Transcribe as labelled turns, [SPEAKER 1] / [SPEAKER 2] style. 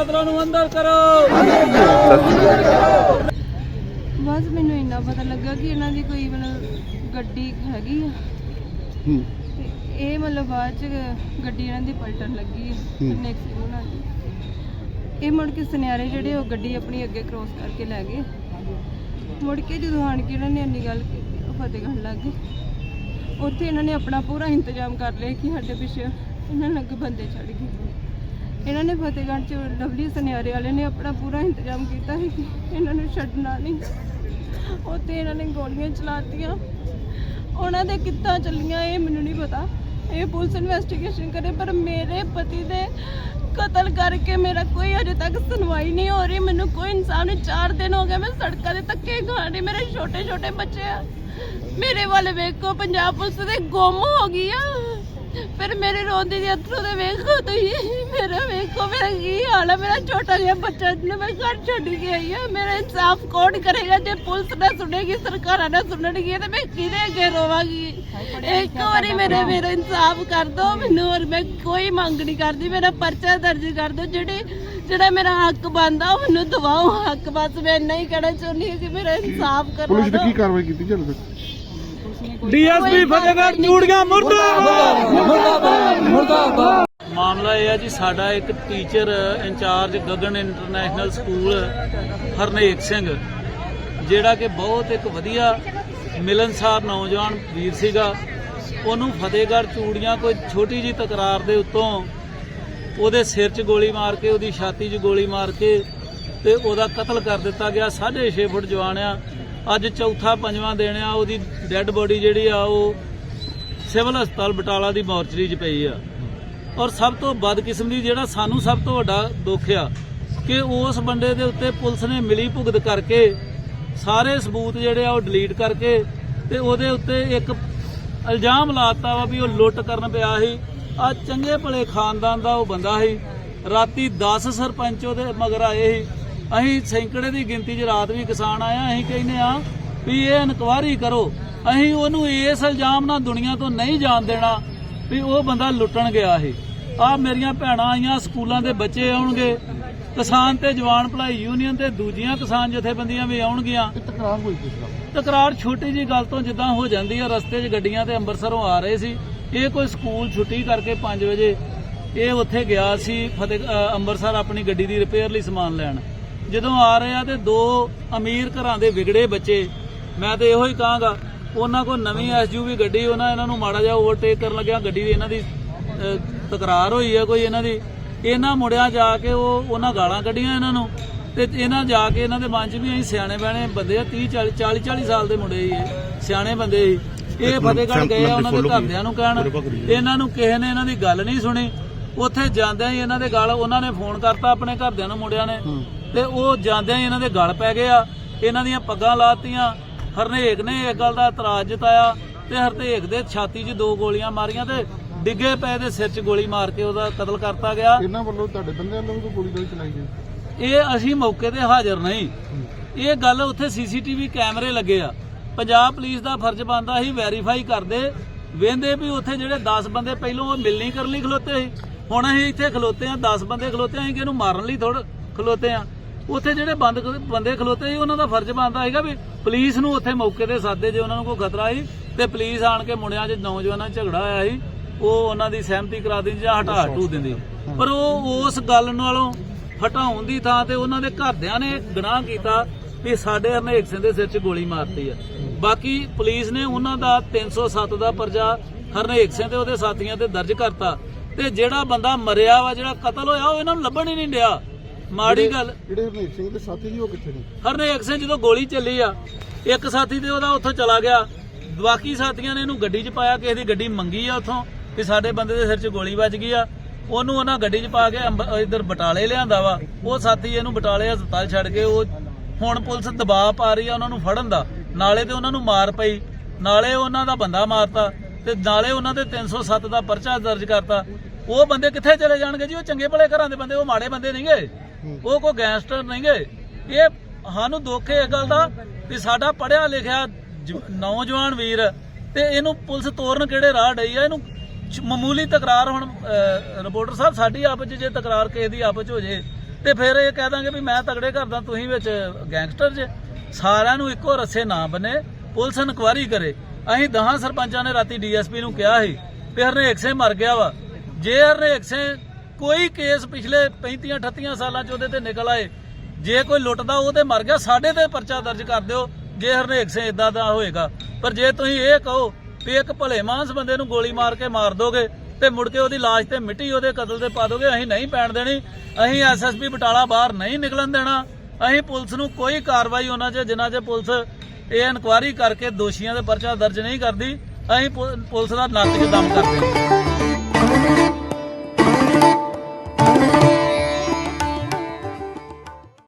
[SPEAKER 1] ਕਾਤਲਾਂ ਨੂੰ ਅੰਦਰ ਕਰੋ।
[SPEAKER 2] ਬਸ ਮੈਨੂੰ ਇੰਨਾ ਪਤਾ ਲੱਗਾ ਕਿ ਇਹਨਾਂ ਦੀ ਕੋਈ ਮਤਲਬ ਗੱਡੀ ਹੈਗੀ ਆ। ਤੇ ਇਹ ਮਤਲਬ ਬਾਅਦ ਚ ਗੱਡੀ ਇਹਨਾਂ ਦੀ ਪਲਟਣ ਲੱਗੀ ਨੈਕਸਟ ਉਹਨਾਂ ਦੀ। ਇਹ ਮੁੜ ਕੇ ਸੁਨਿਆਰੇ ਜਿਹੜੇ ਉਹ ਗੱਡੀ ਆਪਣੀ ਅੱਗੇ ਕ੍ਰੋਸ ਕਰਕੇ ਲੈ ਗਏ। ਮੁੜ ਕੇ ਜਦੋਂ ਆਣ ਕੇ ਇਹਨਾਂ ਨੇ ਇੰਨੀ ਗੱਲ ਕੀਤੀ ਉਹ ਫਤਿਹਗੜ੍ਹ ਲੱਗ ਗਏ। ਉੱਥੇ ਇਹਨਾਂ ਨੇ ਆਪਣਾ ਪੂਰਾ ਇੰਤਜ਼ਾਮ ਕਰ ਲਿਆ ਕਿ ਸਾਡੇ ਪਿੱਛੇ ਇਹਨਾਂ ਨੂੰ ਅੱਗੇ ਬੰਦੇ ਚੜ ਗਏ। ਇਹਨਾਂ ਨੇ ਫਤਿਹਗੜ੍ਹ ਚ ਲਵਲੀ ਸੁਨਿਆਰੇ ਵਾਲੇ ਨੇ ਆਪਣਾ ਪੂਰਾ ਇੰਤਜ਼ਾਮ ਕੀਤਾ ਸੀ ਕਿ ਇਹਨਾਂ ਨੂੰ ਛੱਡਣਾ ਨਹੀਂ। ਉੱਥੇ ਇਹਨਾਂ ਨੇ ਗੋਲੀਆਂ ਚਲਾਤੀਆਂ। ਉਹਨਾਂ ਦੇ ਕਿੱਦਾਂ ਚੱਲੀਆਂ, ਇਹ ਮੈਨੂੰ ਨਹੀਂ ਪਤਾ। ਇਹ ਪੁਲਿਸ ਇਨਵੈਸਟੀਗੇਸ਼ਨ ਕਰੇ, ਪਰ ਮੇਰੇ ਪਤੀ ਦੇ ਕਤਲ ਕਰਕੇ ਮੇਰਾ ਕੋਈ ਅਜੇ ਤੱਕ ਸੁਣਵਾਈ ਨਹੀਂ ਹੋ ਰਹੀ। ਮੈਨੂੰ ਕੋਈ ਇਨਸਾਨ ਨਹੀਂ 4 ਦਿਨ ਹੋ ਗਏ ਮੈਂ ਸੜਕਾਂ ਦੇ ਧੱਕੇ ਖਾਣ ਡਈ। ਮੇਰੇ ਛੋਟੇ ਛੋਟੇ ਬੱਚੇ ਆ। ਮੇਰੇ ਵੱਲ ਵੇਖੋ, ਪੰਜਾਬ ਪੁਲਿਸ ਦੇ ਗੁੰਮ ਹੋ ਗਈ ਆ। ਫਿਰ ਮੇਰੇ ਰੋਂਦੇ ਦੇ ਅਥਰੂ ਦੇ ਵੇਖੋ ਤੁਸੀਂ। ਮੇਰਾ ਵੇਖੋ ਮੇਰਾ ਕੀ ਹਾਲ ਆ? ਮੇਰਾ ਛੋਟਾ ਜਿਹਾ ਬੱਚਾ ਜਿਹਨੂੰ ਮੈਂ ਘਰ ਛੱਡ ਕੇ ਆਈ ਆ। ਮੇਰਾ ਇਨਸਾਫ ਕੌਣ ਕਰੇਗਾ ਜੇ ਪੁਲਿਸ ਨਾ ਸੁਣੇਗੀ ਸਰਕਾਰਾਂ ਨਾ ਸੁਣਨਗੀ ਤੇ ਮੈਂ ਕਿਹਦੇ ਅੱਗੇ ਰੋਵਾਂਗੀ? ਇੱਕ ਵਾਰੀ ਮੇਰੇ ਮੇਰਾ ਇਨਸਾਫ ਕਰ ਦਿਓ ਮੈਨੂੰ ਔਰ ਮੈਂ ਕੋਈ ਮੰਗ ਨਹੀਂ ਕਰਦੀ। ਮੇਰਾ ਪਰਚਾ ਦਰਜ ਕਰ ਦਿਓ ਜਿਹੜੇ ਜਿਹੜਾ ਮੇਰਾ ਹੱਕ ਬਣਦਾ ਉਹ ਮੈਨੂੰ ਦਵਾਓ। ਹੱਕ ਬਸ ਮੈਂ ਇੰਨਾ ਹੀ ਕਹਿਣਾ ਚਾਹੁੰਦੀ ਹਾਂ ਕਿ ਮੇਰਾ ਇਨਸਾਫ ਕਰਵਾ
[SPEAKER 3] ਪੁਲਿਸ ਨੇ
[SPEAKER 2] ਦਿਓ
[SPEAKER 3] ਕੀ ਕਾਰਵਾਈ ਕੀਤੀ? ਹਾਲੇ ਤੱਕ
[SPEAKER 1] ਡੀਐਸਪੀ ਫਤਿਹਗੜ੍ਹ, ਚੂੜੀਆਂ, ਮੁਰਦਾਬਾਦ। ਮਾਮਲਾ ਇਹ ਹੈ ਜੀ, ਸਾਡਾ ਇੱਕ teacher incharge Gagan international school, Harnek Singh, ਜਿਹੜਾ ਕਿ ਬਹੁਤ ਇੱਕ ਵਧੀਆ ਮਿਲਨਸਾਰ ਨੌਜਵਾਨ ਵੀਰ ਸੀਗਾ। ਉਹਨੂੰ ਫਤਿਹਗੜ੍ਹ ਚੂੜੀਆਂ ਕੋਈ ਛੋਟੀ ਜੀ ਤਕਰਾਰ ਦੇ ਉੱਤੋਂ ਉਹਦੇ ਸਿਰ 'ਚ ਗੋਲੀ ਮਾਰ ਕੇ, ਉਹਦੀ ਛਾਤੀ 'ਚ ਗੋਲੀ ਮਾਰ ਕੇ ਤੇ ਉਹਦਾ ਕਤਲ ਕਰ ਦਿੱਤਾ ਗਿਆ। 6.5 ਫੁੱਟ ਜਵਾਨ ਆ। ਅੱਜ ਚੌਥਾ ਪੰਜਵਾਂ ਦਿਨ ਆ, ਉਹਦੀ ਡੈੱਡ ਬੋਡੀ ਜਿਹੜੀ ਆ, ਉਹ ਸਿਵਲ ਹਸਪਤਾਲ ਬਟਾਲਾ ਦੀ ਮੋਰਚਰੀ 'ਚ ਪਈ ਆ। ਔਰ ਸਭ ਤੋਂ ਬਦਕਿਸਮਤੀ ਜਿਹੜਾ ਸਾਨੂੰ ਸਭ ਤੋਂ ਵੱਡਾ ਦੁੱਖ ਆ, ਕਿ ਉਸ ਬੰਦੇ ਦੇ ਉੱਤੇ ਪੁਲਿਸ ਨੇ ਮਿਲੀ ਭੁਗਤ ਕਰਕੇ ਸਾਰੇ ਸਬੂਤ ਜਿਹੜੇ ਆ, ਉਹ ਡਿਲੀਟ ਕਰਕੇ ਤੇ ਉਹਦੇ ਉੱਤੇ ਇੱਕ ਇਲਜ਼ਾਮ ਲਾਤਾ ਵਾ ਵੀ ਉਹ ਲੁੱਟ ਕਰਨ ਪਿਆ ਸੀ। ਆ ਚੰਗੇ ਭਲੇ ਖਾਨਦਾਨ ਦਾ ਉਹ ਬੰਦਾ ਸੀ। ਰਾਤੀ 10 ਸਰਪੰਚ ਉਹਦੇ ਮਗਰ ਆਏ ਸੀ। ਅਸੀਂ ਸੈਂਕੜੇ ਦੀ ਗਿਣਤੀ 'ਚ ਰਾਤ ਵੀ ਕਿਸਾਨ ਆਇਆ ਅਸੀਂ ਕਹਿੰਦੇ ਆ ਵੀ ਇਹ ਇਨਕੁਆਰੀ ਕਰੋ। ਅਸੀਂ ਉਹਨੂੰ ਇਸ ਇਲਜ਼ਾਮ ਨਾਲ ਦੁਨੀਆ ਤੋਂ ਨਹੀਂ ਜਾਣ ਦੇਣਾ ਵੀ ਉਹ ਬੰਦਾ ਲੁੱਟਣ ਗਿਆ ਸੀ। ਆ ਮੇਰੀਆਂ ਭੈਣਾਂ ਆਈਆਂ ਸਕੂਲਾਂ ਦੇ ਬੱਚੇ ਆਉਣਗੇ ਕਿਸਾਨ ਤੇ ਜਵਾਨ ਭਲਾਈ ਯੂਨੀਅਨ ਤੇ ਦੂਜੀਆਂ ਕਿਸਾਨ ਜਥੇਬੰਦੀਆਂ ਵੀ ਆਉਣਗੀਆਂ।
[SPEAKER 3] ਤਕਰਾਰ ਹੋਈ
[SPEAKER 1] ਤਕਰਾਰ ਛੋਟੀ ਜੀ ਗੱਲ ਤੋਂ ਜਿੱਦਾਂ ਹੋ ਜਾਂਦੀ ਆ ਰਸਤੇ 'ਚ ਗੱਡੀਆਂ ਤੇ ਅੰਮ੍ਰਿਤਸਰੋਂ ਆ ਰਹੇ ਸੀ। ਇਹ ਕੋਈ ਸਕੂਲ ਛੁੱਟੀ ਕਰਕੇ 5 ਵਜੇ ਇਹ ਉੱਥੇ ਗਿਆ ਸੀ ਫਤਿਹ ਅੰਮ੍ਰਿਤਸਰ ਆਪਣੀ ਗੱਡੀ ਦੀ ਰਿਪੇਅਰ ਲਈ ਸਮਾਨ ਲੈਣ। ਜਦੋਂ ਆ ਰਹੇ ਆ ਤੇ ਦੋ ਅਮੀਰ ਘਰਾਂ ਦੇ ਵਿਗੜੇ ਬੱਚੇ ਮੈਂ ਤੇ ਇਹੋ ਹੀ ਕਹਾਂਗਾ ਉਹਨਾਂ ਕੋਲ ਨਵੀਂ ਐਸਯੂਵੀ ਗੱਡੀ ਉਹਨਾਂ ਇਹਨਾਂ ਨੂੰ ਮਾੜਾ ਜਿਹਾ ਓਵਰਟੇਕ ਕਰਨ ਲੱਗਿਆ ਗੱਡੀ ਦੀ ਇਹਨਾਂ ਦੀ ਤਕਰਾਰ ਹੋਈ ਆ ਕੋਈ ਇਹਨਾਂ ਦੀ ਇਹਨਾਂ ਮੁੜਿਆ ਜਾ ਕੇ ਉਹ ਉਹਨਾਂ ਗਾਲਾਂ ਕੱਢੀਆਂ ਇਹਨਾਂ ਨੂੰ ਤੇ ਇਹਨਾਂ ਜਾ ਕੇ ਇਹਨਾਂ ਦੇ ਮਨ 'ਚ ਵੀ ਅਸੀਂ ਸਿਆਣੇ ਬਹਿਣੇ ਬੰਦੇ ਆ 30 40 40 40 ਸਾਲ ਦੇ ਮੁੰਡੇ ਇਹ ਸਿਆਣੇ ਬੰਦੇ ਸੀ ਇਹ ਫਤਿਹਗੜ੍ਹ ਗਏ ਆ ਉਹਨਾਂ ਦੇ ਘਰਦਿਆਂ ਨੂੰ ਕਹਿਣ ਇਹਨਾਂ ਨੂੰ ਕਿਸੇ ਨੇ ਇਹਨਾਂ ਦੀ ਗੱਲ ਨਹੀਂ ਸੁਣੀ ਉੱਥੇ ਜਾਂਦਿਆਂ ਹੀ ਇਹਨਾਂ ਦੇ ਗੱਲ ਉਹਨਾਂ ਨੇ ਫੋਨ ਕਰਤਾ ਆਪਣੇ ਘਰਦਿਆਂ ਨੂੰ ਮੁੰਡਿਆਂ ਨੇ ਤੇ ਉਹ ਜਾਂਦਿਆਂ ਹੀ ਇਹਨਾਂ ਦੇ ਗੱਲ ਪੈ ਗਏ ਆ। ਇਹਨਾਂ ਦੀਆਂ ਪੱਗਾਂ ਲਾਤੀਆਂ। ਹਰਨੇਕ ਨੇ ਇਹ ਗੱਲ ਦਾ ਇਤਰਾਜ਼ ਜਤਾਇਆ ਤੇ ਹਰਨੇਕ ਦੇ ਛਾਤੀ 'ਚ ਦੋ ਗੋਲੀਆਂ ਮਾਰੀਆਂ ਤੇ ਡਿੱਗੇ ਪਏ ਦੇ ਸਿਰ 'ਚ ਗੋਲੀ ਮਾਰ ਕੇ ਉਹਦਾ ਕਤਲ ਕਰਤਾ ਗਿਆ।
[SPEAKER 3] ਇਹਨਾਂ ਵੱਲੋਂ ਤੁਹਾਡੇ ਬੰਦਿਆਂ ਵੱਲੋਂ ਕੋਈ ਗੋਲੀ ਚਲਾਈ ਗਈ?
[SPEAKER 1] ਇਹ ਅਸੀਂ ਮੌਕੇ ਤੇ ਹਾਜ਼ਰ ਨਹੀਂ। ਇਹ ਗੱਲ ਉੱਥੇ ਸੀਸੀਟੀਵੀ ਕੈਮਰੇ ਲੱਗੇ ਆ। ਪੰਜਾਬ ਪੁਲਿਸ ਦਾ ਫਰਜ਼ ਬਣਦਾ ਸੀ ਵੈਰੀਫਾਈ ਕਰਦੇ। ਵੇਂਦੇ ਵੀ ਉੱਥੇ ਜਿਹੜੇ 10 ਬੰਦੇ ਪਹਿਲੋਂ ਉਹ ਮਿਲਣੀ ਕਰਨ ਲਈ ਖਲੋਤੇ ਸੀ। ਹੁਣ ਅਸੀਂ ਇੱਥੇ ਖਲੋਤੇ ਆ 10 ਬੰਦੇ ਖਲੋਤੇ ਆ ਅਸੀਂ ਕਿਹਨੂੰ ਮਾਰਨ ਲਈ ਥੋੜ ਖਲੋਤੇ ਆ ਉੱਥੇ ਜਿਹੜੇ ਬੰਦ ਬੰਦੇ ਖਲੋਤੇ ਸੀ ਉਹਨਾਂ ਦਾ ਫਰਜ਼ ਬਣਦਾ ਸੀਗਾ ਵੀ ਪੁਲਿਸ ਨੂੰ ਉੱਥੇ ਮੌਕੇ ਤੇ ਸਾਦੇ ਜੇ ਉਹਨਾਂ ਨੂੰ ਕੋਈ ਖਤਰਾ ਸੀ ਤੇ ਪੁਲਿਸ ਆਣ ਕੇ ਮੁੰਡਿਆਂ 'ਚ ਨੌਜਵਾਨਾਂ 'ਚ ਝਗੜਾ ਹੋਇਆ ਸੀ ਉਹ ਉਹਨਾਂ ਦੀ ਸਹਿਮਤੀ ਕਰਾ ਦਿੰਦੀ ਜਾਂ ਹਟਾ ਹਟੂ ਦਿੰਦੀ। ਪਰ ਉਹ ਉਸ ਗੱਲ ਨਾਲੋਂ ਹਟਾਉਣ ਦੀ ਥਾਂ ਤੇ ਉਹਨਾਂ ਦੇ ਘਰਦਿਆਂ ਨੇ ਗੁਨਾਹ ਕੀਤਾ ਵੀ ਸਾਡੇ ਹਰਨੇਕ ਸਿੰਘ ਦੇ ਸਿਰ 'ਚ ਗੋਲੀ ਮਾਰਤੀ ਆ। ਬਾਕੀ ਪੁਲਿਸ ਨੇ ਉਹਨਾਂ ਦਾ 307 ਦਾ ਪਰਚਾ ਹਰਨੇਕ ਸਿੰਘ ਤੇ ਉਹਦੇ ਸਾਥੀਆਂ ਤੇ ਦਰਜ ਕਰਤਾ। ਤੇ ਜਿਹੜਾ ਬੰਦਾ ਮਰਿਆ ਵਾ ਜਿਹੜਾ ਕਤਲ ਹੋਇਆ ਉਹ ਇਹਨਾਂ ਨੂੰ ਲੱਭਣ ਹੀ ਨਹੀਂ ਡਿਆ। ਮਾੜੀ ਗੱਲ।
[SPEAKER 3] ਜਿਹੜੇ ਹਰਨੇਕ ਸਿੰਘ ਦੇ ਸਾਥੀ ਜੀ ਉਹ ਕਿੱਥੇ ਨੇ?
[SPEAKER 1] ਹਰਨੇਕ ਸਿੰਘ ਜਦੋਂ ਗੋਲੀ ਚੱਲੀ ਆ ਇੱਕ ਸਾਥੀ ਤੇ ਉਹਦਾ ਉੱਥੋਂ ਚਲਾ ਗਿਆ। ਬਾਕੀ ਸਾਥੀਆਂ ਨੇ ਇਹਨੂੰ ਗੱਡੀ 'ਚ ਪਾਇਆ ਕਿਸੇ ਦੀ ਗੱਡੀ ਮੰਗੀ ਆ ਉੱਥੋਂ ਕਿ ਸਾਡੇ ਬੰਦੇ ਦੇ ਸਿਰ 'ਚ ਗੋਲੀ ਵੱਜ ਗਈ ਆ। ਉਹਨੂੰ ਉਹਨਾਂ ਗੱਡੀ 'ਚ ਪਾ ਕੇ ਇੱਧਰ ਬਟਾਲੇ ਲਿਆਂਦਾ ਵਾ। ਉਹ ਸਾਥੀ ਇਹਨੂੰ ਬਟਾਲੇ ਹਸਪਤਾਲ ਛੱਡ ਕੇ ਉਹ ਹੁਣ ਪੁਲਿਸ ਦਬਾਅ ਪਾ ਰਹੀ ਆ ਉਹਨਾਂ ਨੂੰ ਫੜਨ ਦਾ। ਨਾਲੇ ਤੇ ਉਹਨਾਂ ਨੂੰ ਮਾਰ ਪਈ। ਨਾਲੇ ਉਹਨਾਂ ਦਾ ਬੰਦਾ ਮਾਰਤਾ ਤੇ ਨਾਲੇ ਉਹਨਾਂ ਦੇ 307 ਦਾ ਪਰਚਾ ਦਰਜ ਕਰਤਾ। ਉਹ ਬੰਦੇ ਕਿੱਥੇ ਚਲੇ ਜਾਣਗੇ ਜੀ? ਉਹ ਚੰਗੇ ਭਲੇ ਘਰਾਂ ਦੇ ਬੰਦੇ ਉਹ ਮਾੜੇ ਬੰਦੇ ਨਹੀਂਗੇ। ਉਹ ਕੋਈ ਗੈਂਗਸਟਰ ਨਹੀਂਗੇ ਇਹ ਸਾਨੂੰ ਦੁੱਖ ਹੈ ਇਸ ਗੱਲ ਦਾ ਵੀ ਸਾਡਾ ਪੜਿਆ ਲਿਖਿਆ ਨੌਜਵਾਨ ਵੀਰ ਤੇ ਇਹਨੂੰ ਪੁਲਿਸ ਤੋਰਨ ਕਿਹੜੇ ਰਾਹ ਡਈ ਆ? ਇਹਨੂੰ ਮਾਮੂਲੀ ਤਕਰਾਰ ਹੁਣ ਰਿਪੋਰਟਰ ਸਾਹਿਬ, ਸਾਡੀ ਆਪਸ 'ਚ ਜੇ ਤਕਰਾਰ ਕਿਸੇ ਦੀ ਆਪਸ 'ਚ ਹੋ ਜੇ, ਤੇ ਫਿਰ ਇਹ ਕਹਿ ਦਾਂਗੇ ਵੀ ਮੈਂ ਤਗੜੇ ਕਰਦਾ ਤੁਸੀਂ ਵਿੱਚ ਗੈਂਗਸਟਰ ਜੇ। ਸਾਰਿਆਂ ਨੂੰ ਇੱਕੋ ਰੱਸੇ ਨਾ ਬਨੇ, ਪੁਲਿਸ ਇਨਕੁਆਇਰੀ ਕਰੇ। ਅਸੀਂ ਦਹਾਂ ਸਰਪੰਚਾਂ ਨੇ ਰਾਤੀ ਡੀਐਸਪੀ ਨੂੰ ਕਿਹਾ ਸੀ, ਵੀ ਹਰਨੇਕ ਸਿੰਘ ਮਰ ਗਿਆ ਵਾ। ਜੇ ਹਰਨੇਕ ਸਿੰਘ ਕੋਈ ਕੇਸ ਪਿਛਲੇ 35 38 ਸਾਲਾਂ ਚ ਉਹਦੇ ਤੇ ਨਿਕਲ ਆਏ, ਜੇ ਕੋਈ ਲੁੱਟਦਾ ਉਹ ਤੇ ਮਰ ਗਿਆ, ਸਾਡੇ ਤੇ ਪਰਚਾ ਦਰਜ ਕਰ ਦਿਓ, ਜੇ ਹਰਨੇਕ ਸਿੰਘ ਇਦਾਂ ਦਾ ਹੋਏਗਾ। ਪਰ ਜੇ ਤੁਸੀਂ ਇਹ ਕਹੋ ਵੀ ਇੱਕ ਭਲੇ ਮਾਨਸ ਬੰਦੇ ਨੂੰ ਗੋਲੀ ਮਾਰ ਕੇ ਮਾਰ ਦੋਗੇ ਤੇ ਮੁੜ ਕੇ ਉਹਦੀ ਲਾਸ਼ ਤੇ ਮਿੱਟੀ ਉਹਦੇ ਕਤਲ ਤੇ ਪਾ ਦੋਗੇ, ਅਸੀਂ ਨਹੀਂ ਪੈਣ ਦੇਣੀ, ਅਸੀਂ ਐਸਐਸਪੀ ਬਟਾਲਾ ਬਾਹਰ ਨਹੀਂ ਨਿਕਲਣ ਦੇਣਾ, ਅਸੀਂ ਪੁਲਿਸ ਨੂੰ ਕੋਈ ਕਾਰਵਾਈ ਉਹਨਾਂ 'ਚ, ਜਿਨ੍ਹਾਂ 'ਚ ਪੁਲਿਸ ਇਹ ਇਨਕੁਆਇਰੀ ਕਰਕੇ ਦੋਸ਼ੀਆਂ ਦੇ ਪਰਚਾ ਦਰਜ ਨਹੀਂ ਕਰਦੀ, ਅਸੀਂ ਪੁਲਿਸ ਦਾ ਨੱਕ 'ਚ ਦਮ ਕਰਦੇ